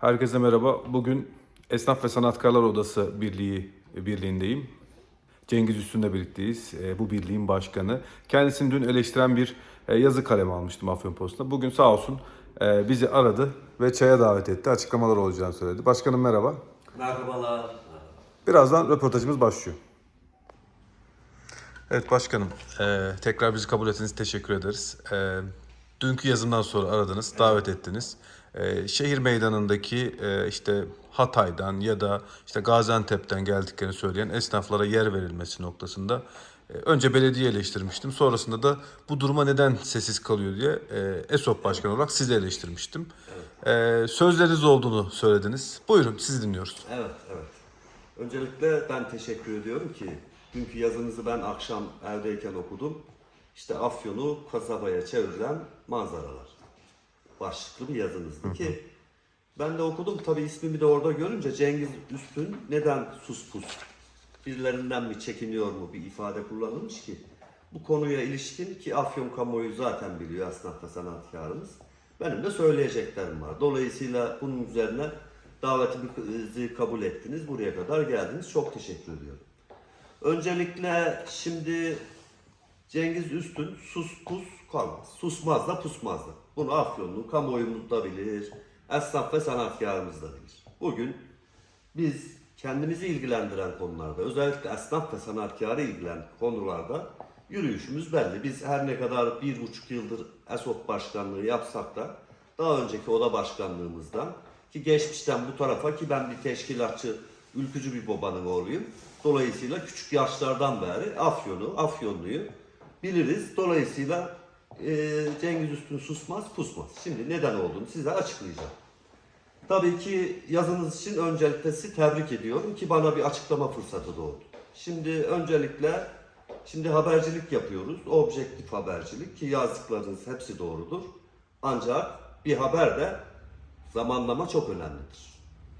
Herkese merhaba. Bugün Esnaf ve Sanatkarlar Odası Birliği birliğindeyim. Cengiz Üstün'le birlikteyiz. E, Bu birliğin başkanı. Kendisini dün eleştiren bir e, yazı kalemi almıştım Afyonpost'ta. Bugün sağ olsun e, bizi aradı ve çaya davet etti. Açıklamalar olacağını söyledi. Başkanım merhaba. Merhabalar. Birazdan röportajımız başlıyor. Evet başkanım, e, tekrar bizi kabul ettiğiniz için teşekkür ederiz. E, dünkü yazımdan sonra aradınız, davet ettiniz. E, şehir meydanındaki e, işte Hatay'dan ya da işte Gaziantep'ten geldiklerini söyleyen esnaflara yer verilmesi noktasında e, önce belediye eleştirmiştim. Sonrasında da bu duruma neden sessiz kalıyor diye e, ESOP Başkanı olarak sizi eleştirmiştim. E, sözleriniz olduğunu söylediniz. Buyurun sizi dinliyoruz. Evet, evet. Öncelikle ben teşekkür ediyorum ki dünkü yazınızı ben akşam evdeyken okudum. İşte Afyon'u kasabaya çeviren manzaralar. Başlıklı bir yazınızdı ki ben de okudum. Tabii ismimi de orada görünce Cengiz Üstün neden sus pus? Birilerinden mi çekiniyor mu bir ifade kullanılmış ki? Bu konuya ilişkin ki Afyon kamuoyu zaten biliyor esnaf ve sanatkarımız. Benim de söyleyeceklerim var. Dolayısıyla bunun üzerine davetimizi kabul ettiniz. Buraya kadar geldiniz. Çok teşekkür ediyorum. Öncelikle şimdi Cengiz Üstün sus pus kalmaz. Susmaz da pusmaz da. Bunu Afyonlu kamuoyumuz da bilir. Esnaf ve sanatkarımız da bilir. Bugün biz kendimizi ilgilendiren konularda, özellikle esnaf ve sanatkarı ilgilendiren konularda yürüyüşümüz belli. Biz her ne kadar bir buçuk yıldır ESOP başkanlığı yapsak da daha önceki oda başkanlığımızdan ki geçmişten bu tarafa ki ben bir teşkilatçı, ülkücü bir babanın oğluyum. Dolayısıyla küçük yaşlardan beri Afyon'u, Afyonlu'yu biliriz. Dolayısıyla Cengiz Üstün susmaz, pusmaz. Şimdi neden olduğunu size açıklayacağım. Tabii ki yazınız için öncelikle sizi tebrik ediyorum ki bana bir açıklama fırsatı doğdu. Şimdi öncelikle şimdi habercilik yapıyoruz. Objektif habercilik ki yazdıklarınız hepsi doğrudur. Ancak bir haber de zamanlama çok önemlidir.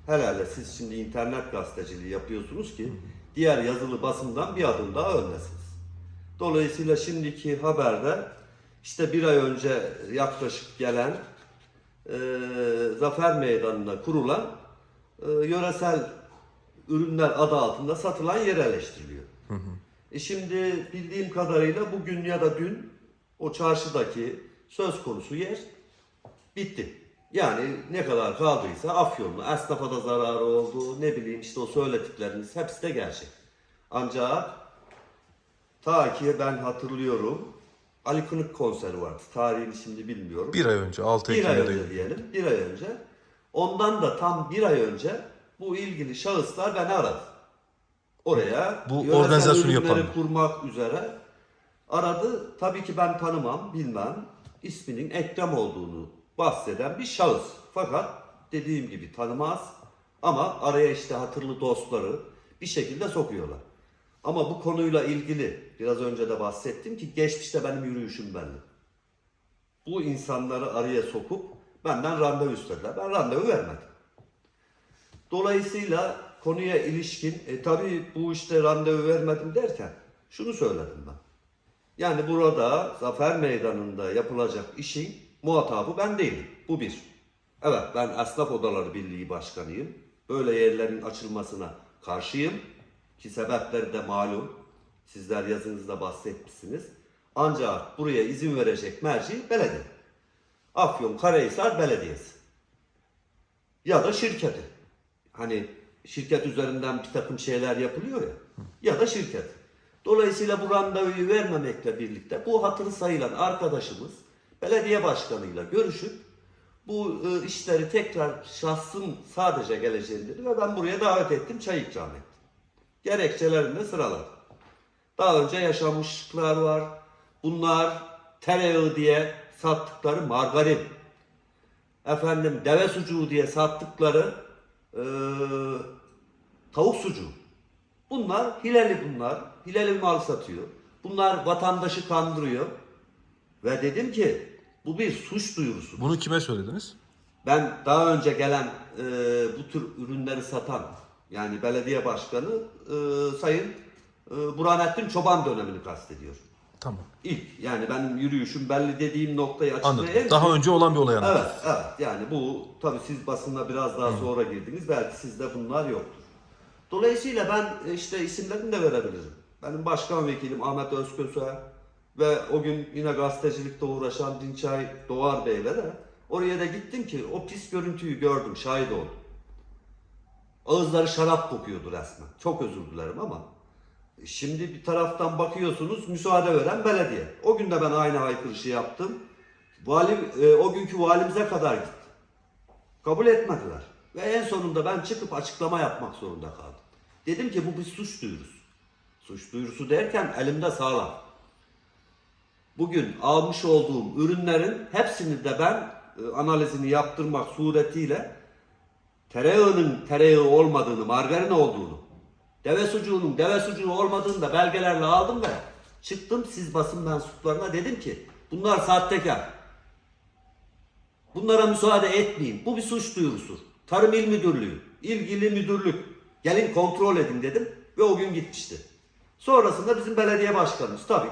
Herhalde siz şimdi internet gazeteciliği yapıyorsunuz ki diğer yazılı basından bir adım daha öndesiniz. Dolayısıyla şimdiki haberde işte bir ay önce yaklaşık gelen e, Zafer Meydanı'nda kurulan e, yöresel ürünler adı altında satılan yer eleştiriliyor. E şimdi bildiğim kadarıyla bugün ya da dün o çarşıdaki söz konusu yer bitti. Yani ne kadar kaldıysa Afyonlu, esnafa da zararı oldu, ne bileyim işte o söyledikleriniz hepsi de gerçek. Ancak ta ki ben hatırlıyorum Ali Kınık konseri vardı. Tarihini şimdi bilmiyorum. Bir ay önce, 6 Bir ay önce diyelim, bir ay önce. Ondan da tam bir ay önce bu ilgili şahıslar beni aradı. Oraya Bu organizasyonu yapanlar. kurmak üzere aradı. Tabii ki ben tanımam, bilmem. İsminin Ekrem olduğunu bahseden bir şahıs. Fakat dediğim gibi tanımaz ama araya işte hatırlı dostları bir şekilde sokuyorlar. Ama bu konuyla ilgili biraz önce de bahsettim ki geçmişte benim yürüyüşüm belli bu insanları araya sokup benden randevu istediler. Ben randevu vermedim. Dolayısıyla konuya ilişkin, e, tabii bu işte randevu vermedim derken şunu söyledim ben. Yani burada Zafer Meydanı'nda yapılacak işin muhatabı ben değilim. Bu bir. Evet ben Esnaf Odaları Birliği Başkanıyım. Böyle yerlerin açılmasına karşıyım. Ki sebepleri de malum. Sizler yazınızda bahsetmişsiniz. Ancak buraya izin verecek merci belediye. Afyon Karahisar Belediyesi. Ya da şirketi. Hani şirket üzerinden bir takım şeyler yapılıyor ya. Ya da şirket. Dolayısıyla bu randevuyu vermemekle birlikte bu hatırı sayılan arkadaşımız belediye başkanıyla görüşüp bu e, işleri tekrar şahsım sadece geleceğini dedi ve ben buraya davet ettim, çay ikram ettim. Gerekçelerini de sıraladım. Daha önce yaşanmışlıklar var. Bunlar tereyağı diye sattıkları margarin. Efendim deve sucuğu diye sattıkları eee, tavuk sucuğu. Bunlar hileli bunlar. Hileli mal satıyor. Bunlar vatandaşı kandırıyor. Ve dedim ki bu bir suç duyurusu. Bunu kime söylediniz? Ben daha önce gelen e, bu tür ürünleri satan yani belediye başkanı e, Sayın e, Burhanettin Çoban dönemini kastediyor. Tamam. İlk yani benim yürüyüşüm belli dediğim noktayı Anladım. açıklayayım. Daha önce olan bir olay anlatın. Evet, evet. Yani bu tabii siz basına biraz daha sonra girdiniz. Belki sizde bunlar yoktur. Dolayısıyla ben e, işte isimlerini de verebilirim. Benim başkan vekilim Ahmet Özköse ve o gün yine gazetecilikte uğraşan Dinçay Doğar Bey'le de oraya da gittim ki o pis görüntüyü gördüm, şahit oldum. Ağızları şarap kokuyordu resmen. Çok özür dilerim ama Şimdi bir taraftan bakıyorsunuz müsaade veren belediye. O gün de ben aynı haykırışı yaptım. Vali, e, o günkü valimize kadar gittim. Kabul etmediler. Ve en sonunda ben çıkıp açıklama yapmak zorunda kaldım. Dedim ki bu bir suç duyurusu. Suç duyurusu derken elimde sağlam. Bugün almış olduğum ürünlerin hepsini de ben e, analizini yaptırmak suretiyle tereyağının tereyağı olmadığını, margarin olduğunu, deve sucuğunun deve sucuğu olmadığını da belgelerle aldım ve çıktım siz basın mensuplarına dedim ki bunlar sahtekar. Bunlara müsaade etmeyin. Bu bir suç duyurusu. Tarım İl Müdürlüğü, ilgili müdürlük. Gelin kontrol edin dedim ve o gün gitmişti. Sonrasında bizim belediye başkanımız tabii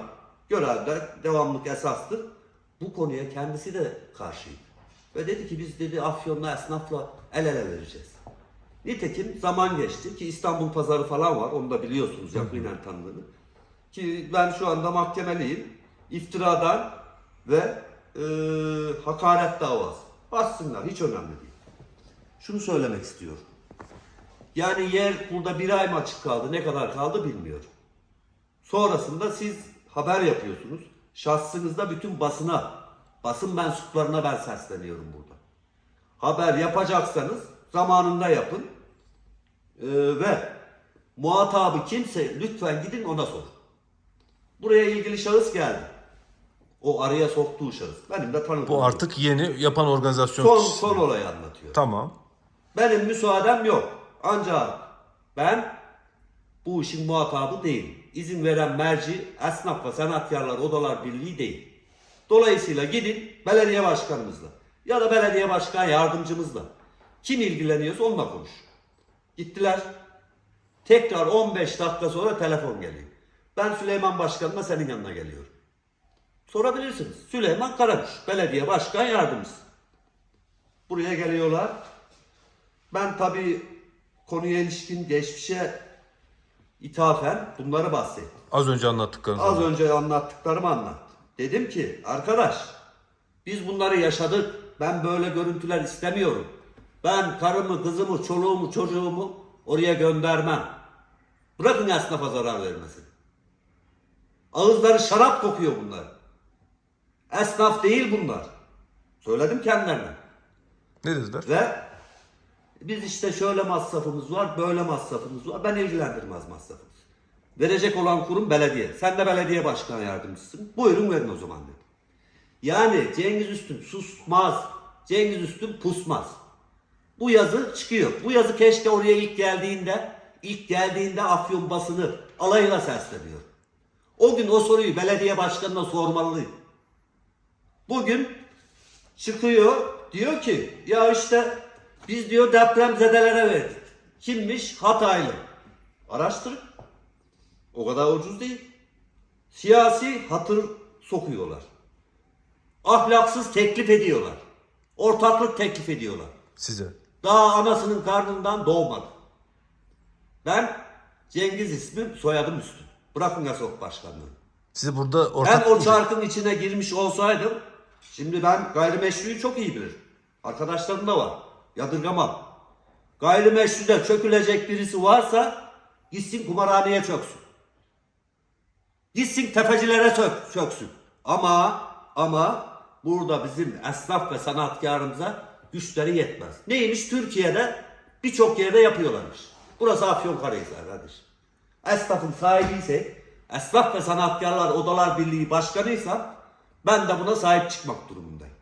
görevde devamlık esastır. Bu konuya kendisi de karşıydı. Ve dedi ki biz dedi Afyon'la esnafla el ele vereceğiz. Nitekim zaman geçti ki İstanbul pazarı falan var. Onu da biliyorsunuz yakinen tanıdığını. Ki ben şu anda mahkemeliyim. İftiradan ve e, hakaret davası. Bassınlar hiç önemli değil. Şunu söylemek istiyorum. Yani yer burada bir ay mı açık kaldı ne kadar kaldı bilmiyorum. Sonrasında siz haber yapıyorsunuz. Şahsınızda bütün basına, basın mensuplarına ben sesleniyorum burada. Haber yapacaksanız zamanında yapın. Ee, ve muhatabı kimse lütfen gidin ona sorun. Buraya ilgili şahıs geldi. O araya soktuğu şahıs. Benim de tanıdığım. Bu artık yeni yapan organizasyon son, kişisi. son olayı anlatıyor. Tamam. Benim müsaadem yok. Ancak ben bu işin muhatabı değilim. İzin veren merci esnaf ve sanatkarlar odalar birliği değil. Dolayısıyla gidin belediye başkanımızla ya da belediye başkan yardımcımızla kim ilgileniyorsa onunla konuş. Gittiler. Tekrar 15 dakika sonra telefon geliyor. Ben Süleyman Başkan'la senin yanına geliyorum. Sorabilirsiniz. Süleyman Karakuş, belediye başkan yardımcısı. Buraya geliyorlar. Ben tabii konuya ilişkin geçmişe ithafen bunları bahsettim. Az önce anlattıklarınız. Az önce anlattıklarımı anlattım. Dedim ki arkadaş biz bunları yaşadık. Ben böyle görüntüler istemiyorum. Ben karımı, kızımı, çoluğumu, çocuğumu oraya göndermem. Bırakın esnafa zarar vermesin. Ağızları şarap kokuyor bunlar. Esnaf değil bunlar. Söyledim kendilerine. Ne dediler? Ve biz işte şöyle masrafımız var, böyle masrafımız var. Ben ilgilendirmez masrafımız. Verecek olan kurum belediye. Sen de belediye başkan yardımcısın. Buyurun verin o zaman dedi. Yani Cengiz Üstün susmaz. Cengiz Üstün pusmaz. Bu yazı çıkıyor. Bu yazı keşke oraya ilk geldiğinde, ilk geldiğinde Afyon basını alayına sesleniyor. O gün o soruyu belediye başkanına sormalıydı. Bugün çıkıyor diyor ki ya işte biz diyor depremzedelere verdik. Kimmiş? Hataylı. Araştırın. O kadar ucuz değil. Siyasi hatır sokuyorlar. Ahlaksız teklif ediyorlar. Ortaklık teklif ediyorlar. Size. Daha anasının karnından doğmadı. Ben Cengiz ismim, soyadım Üstün. Bırakın Yasok Başkanlığı. Size burada ortak Ben o çarkın içine girmiş olsaydım, şimdi ben gayrimeşruyu çok iyi bilirim. Arkadaşlarım da var. Yadırgamam. Gayrimeşruda çökülecek birisi varsa gitsin kumarhaneye çöksün. Gitsin tefecilere çök, çöksün. Ama ama burada bizim esnaf ve sanatkarımıza güçleri yetmez. Neymiş? Türkiye'de birçok yerde yapıyorlarmış. Burası Afyonkarahisar kardeş. Esnafın sahibiysek, esnaf ve sanatkarlar odalar birliği başkanıysam ben de buna sahip çıkmak durumundayım.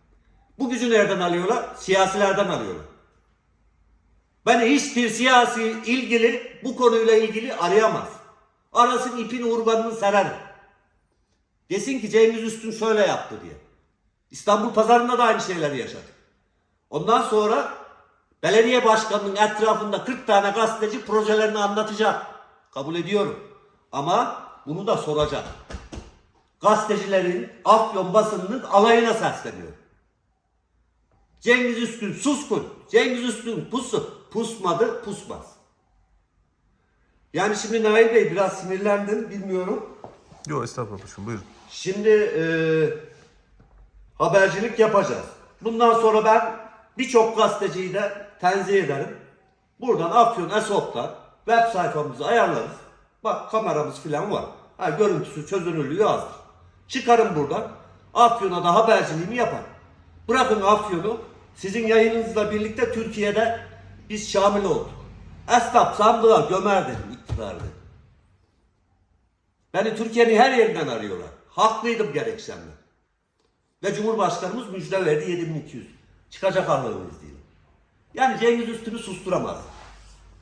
Bu gücü nereden alıyorlar? Siyasilerden alıyorlar. Beni hiçbir siyasi ilgili bu konuyla ilgili arayamaz. Arasın ipin urbanını serer. Desin ki Cengiz Üstün şöyle yaptı diye. İstanbul pazarında da aynı şeyleri yaşadık. Ondan sonra belediye başkanının etrafında 40 tane gazeteci projelerini anlatacak. Kabul ediyorum. Ama bunu da soracak. gazetecilerin, Afyon basınının alayına sesleniyor. Cengiz Üstün suskun. Cengiz Üstün pusu. Pusmadı, pusmaz. Yani şimdi Nail Bey biraz sinirlendim bilmiyorum. Yok estağfurullah başkanım buyurun. Şimdi e, habercilik yapacağız. Bundan sonra ben birçok gazeteciyi de tenzih ederim. Buradan Afyon Esop'ta web sayfamızı ayarlarız. Bak kameramız falan var. Ha, görüntüsü çözünürlüğü azdır. Çıkarım buradan. Afyon'a da haberciliğimi yaparım. Bırakın Afyon'u. Sizin yayınınızla birlikte Türkiye'de biz şamil olduk. Esnaf sandığa gömer dedim iktidar dedim. Beni Türkiye'nin her yerinden arıyorlar. Haklıydım gerekçemle. Ve Cumhurbaşkanımız müjde verdi 7200. Çıkacak Allah'ın izniyle. Yani Cengiz Üstün'ü susturamaz.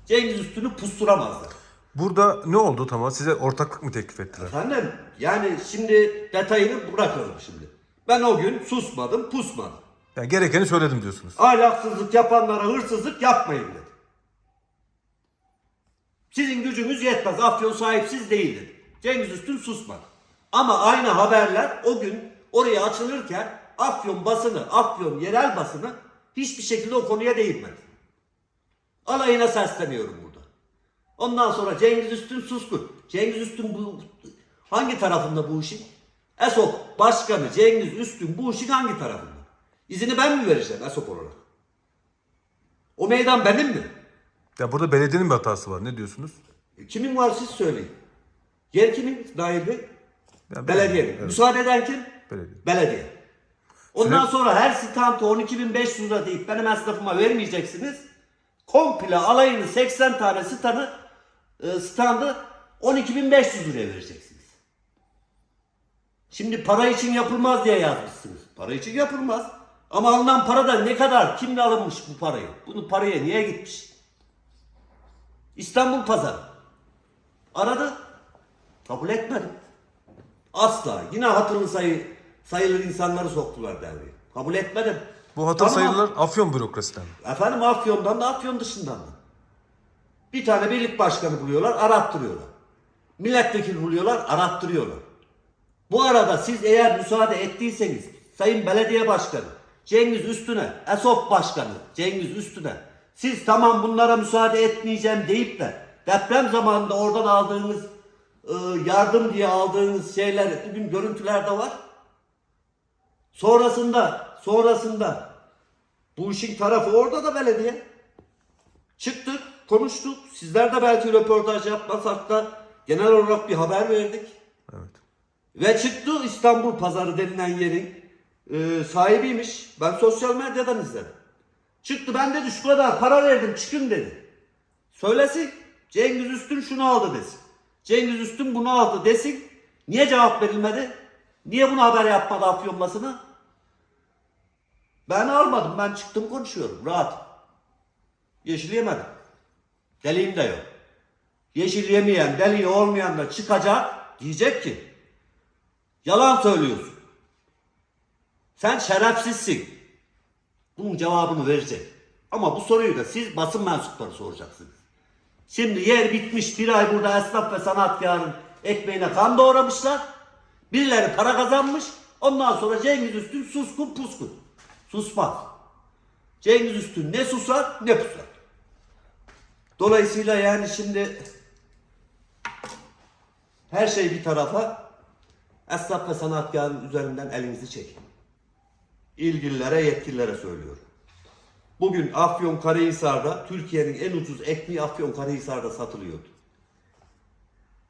Cengiz Üstün'ü pusturamazlar. Burada ne oldu tamam? Size ortaklık mı teklif ettiler? Efendim yani şimdi detayını bırakalım şimdi. Ben o gün susmadım, pusmadım. Yani gerekeni söyledim diyorsunuz. Ahlaksızlık yapanlara hırsızlık yapmayın dedi. Sizin gücünüz yetmez. Afyon sahipsiz değil dedi. Cengiz Üstün susmadı. Ama aynı haberler o gün oraya açılırken Afyon basını, Afyon yerel basını hiçbir şekilde o konuya değinmedi. Alayına sesleniyorum burada. Ondan sonra Cengiz Üstün suskun. Cengiz Üstün bu hangi tarafında bu işin? ESOP Başkanı Cengiz Üstün bu işin hangi tarafında? İzini ben mi vereceğim ESOP olarak? O meydan benim mi? Ya burada belediyenin bir hatası var. Ne diyorsunuz? E, Kimin var siz söyleyin. Yer kimin Nail Bey? Ya Belediyenin. Evet, Müsaade eden kim? belediye. Belediye. Ondan Süre- sonra her stantı 12.500 lira deyip benim esnafıma vermeyeceksiniz. Komple alayını 80 tane standı, e, standı 12.500 liraya vereceksiniz. Şimdi para için yapılmaz diye yazmışsınız. Para için yapılmaz. Ama alınan para da ne kadar? Kimle alınmış bu parayı? Bunu paraya niye gitmiş? İstanbul Pazarı. Aradı. Kabul etmedi. Asla. Yine hatırlı sayı, sayılır insanları soktular devreye. Kabul etmedim. Bu hatır Tamam. sayılırlar Afyon bürokrasiden. Efendim Afyon'dan da Afyon dışından da. Bir tane birlik başkanı buluyorlar, arattırıyorlar. Milletvekili buluyorlar, arattırıyorlar. Bu arada siz eğer müsaade ettiyseniz Sayın Belediye Başkanı, Cengiz Üstüne, ESOP Başkanı Cengiz Üstüne siz tamam bunlara müsaade etmeyeceğim deyip de deprem zamanında oradan aldığınız e, yardım diye aldığınız şeyler bugün görüntülerde var. Sonrasında sonrasında bu işin tarafı orada da belediye. Çıktık, konuştuk. Sizler de belki röportaj yapmasak da genel olarak bir haber verdik. Evet. Ve çıktı İstanbul Pazarı denilen yerin e, sahibiymiş. Ben sosyal medyadan izledim. Çıktı ben dedi şu kadar para verdim çıkın dedi. Söylesin. Cengiz Üstün şunu aldı desin. Cengiz Üstün bunu aldı desin. Niye cevap verilmedi? Niye bunu haber yapmadı Afyon basını? Ben almadım. Ben çıktım konuşuyorum. Rahat. Yeşilleyemedim. Deliğim de yok. Yeşilleyemeyen, deliği olmayan da çıkacak. Diyecek ki Yalan söylüyorsun. Sen şerefsizsin. Bunun cevabını verecek. Ama bu soruyu da siz basın mensupları soracaksınız. Şimdi yer bitmiş bir ay burada esnaf ve sanatkarın ekmeğine kan doğramışlar. Birileri para kazanmış. Ondan sonra Cengiz Üstün suskun puskun. Susmaz. Cengiz Üstün ne susar ne pusar. Dolayısıyla yani şimdi her şey bir tarafa esnaf ve sanatkarın üzerinden elinizi çekin. İlgililere, yetkililere söylüyorum. Bugün Afyon Karahisar'da Türkiye'nin en ucuz ekmeği Afyon Karahisar'da satılıyordu.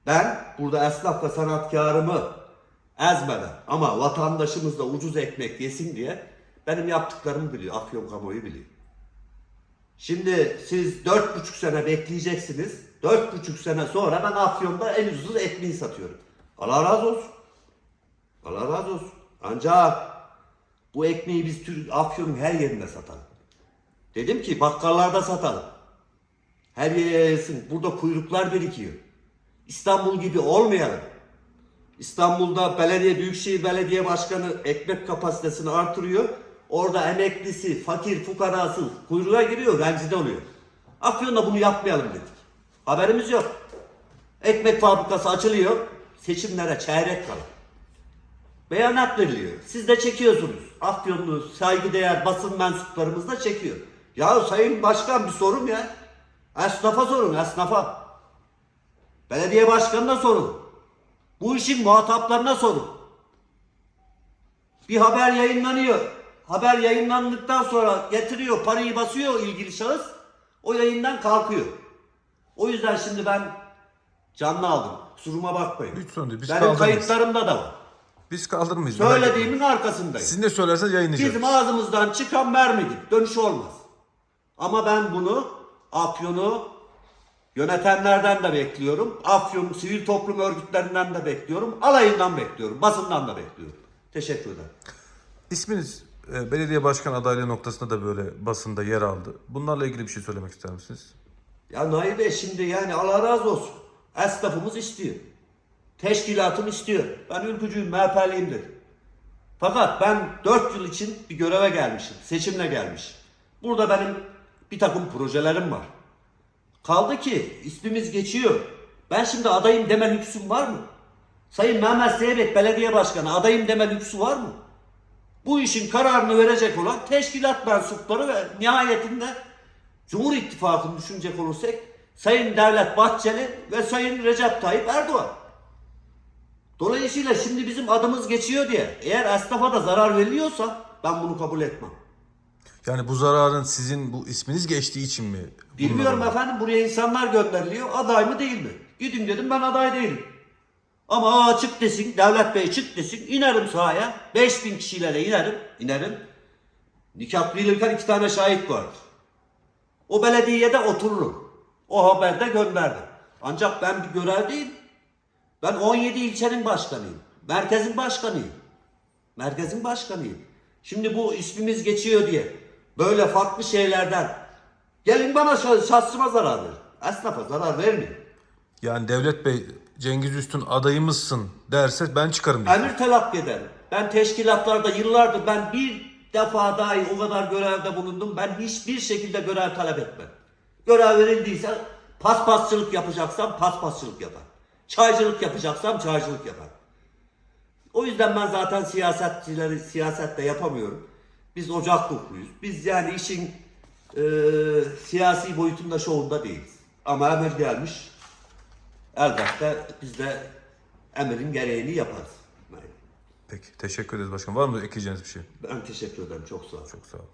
Ben burada esnaf ve sanatkarımı ezmeden ama vatandaşımız da ucuz ekmek yesin diye benim yaptıklarımı biliyor. Afyon kamuoyu biliyor. Şimdi siz dört buçuk sene bekleyeceksiniz. Dört buçuk sene sonra ben Afyon'da en ucuz ekmeği satıyorum. Allah razı olsun. Allah razı olsun. Ancak bu ekmeği biz Afyon'un her yerinde satalım. Dedim ki bakkallarda satalım. Her yere yayılsın. Burada kuyruklar birikiyor. İstanbul gibi olmayalım. İstanbul'da belediye, büyükşehir belediye başkanı ekmek kapasitesini artırıyor. Orada emeklisi, fakir, fukarası kuyruğa giriyor, rencide oluyor. Afyon'da bunu yapmayalım dedik. Haberimiz yok. Ekmek fabrikası açılıyor. Seçimlere çeyrek kala. Beyanat veriliyor. Siz de çekiyorsunuz. Afyonlu, saygıdeğer basın mensuplarımız da çekiyor. Ya Sayın Başkan bir sorun ya. Esnafa sorun, esnafa. Belediye başkanına sorun. Bu işin muhataplarına sorun. Bir haber yayınlanıyor. Haber yayınlandıktan sonra getiriyor, parayı basıyor ilgili şahıs. O yayından kalkıyor. O yüzden şimdi ben canlı aldım. Kusuruma bakmayın. Hiç sorun değil, biz Benim kaldırmayız. kayıtlarımda da var. Biz kaldırmayız. Söylediğimin arkasındayım. Siz ne söylerseniz yayınlayacağız. Bizim ağzımızdan çıkan mermidir. Dönüş olmaz. Ama ben bunu Afyon'u yönetenlerden de bekliyorum. Afyon sivil toplum örgütlerinden de bekliyorum. Alayından bekliyorum. Basından da bekliyorum. Teşekkür ederim. İsminiz e, belediye başkan adaylığı noktasında da böyle basında yer aldı. Bunlarla ilgili bir şey söylemek ister misiniz? Ya Nail Bey şimdi yani Allah razı olsun. Esnafımız istiyor. Teşkilatım istiyor. Ben ülkücüyüm, MHP'liyim dedi. Fakat ben 4 yıl için bir göreve gelmişim. Seçimle gelmişim. Burada benim bir takım projelerim var. Kaldı ki ismimiz geçiyor. Ben şimdi adayım deme lüksüm var mı? Sayın Mehmet Zeybek Belediye Başkanı adayım deme lüksü var mı? Bu işin kararını verecek olan teşkilat mensupları ve nihayetinde Cumhur İttifakı'nı düşünecek olursak Sayın Devlet Bahçeli ve Sayın Recep Tayyip Erdoğan. Dolayısıyla şimdi bizim adımız geçiyor diye eğer esnafa da zarar veriliyorsa ben bunu kabul etmem. Yani bu zararın sizin bu isminiz geçtiği için mi? Bilmiyorum bunlar- efendim buraya insanlar gönderiliyor. Aday mı değil mi? Gidin dedim ben aday değilim. Ama aa çık desin, Devlet Bey çık desin. inerim sahaya. 5000 kişiyle de inerim. inerim. Nikah verirken iki tane şahit vardır. O belediyede otururum. O haberde gönderdim. Ancak ben bir görevdeyim. Ben 17 ilçenin başkanıyım. Merkezin başkanıyım. Merkezin başkanıyım. Şimdi bu ismimiz geçiyor diye böyle farklı şeylerden gelin bana şah- şahsıma zarar verin. Esnafa zarar vermeyin. Yani Devlet Bey Cengiz Üstün adayımızsın derse ben çıkarım diyor. Emir telakki ederim. Ben teşkilatlarda yıllardır ben bir defa dahi o kadar görevde bulundum. Ben hiçbir şekilde görev talep etmem. Görev verildiyse paspasçılık yapacaksam paspasçılık yapar. Çaycılık yapacaksam çaycılık yapar. O yüzden ben zaten siyasetçileri siyasette yapamıyorum. Biz ocak ruhluyuz. Biz yani işin e, siyasi boyutunda şovunda değiliz. Ama emir gelmiş. Elbette biz de emirin gereğini yaparız. Peki teşekkür ederiz başkanım. Var mı ekleyeceğiniz bir şey? Ben teşekkür ederim. Çok sağ olun. Çok sağ olun.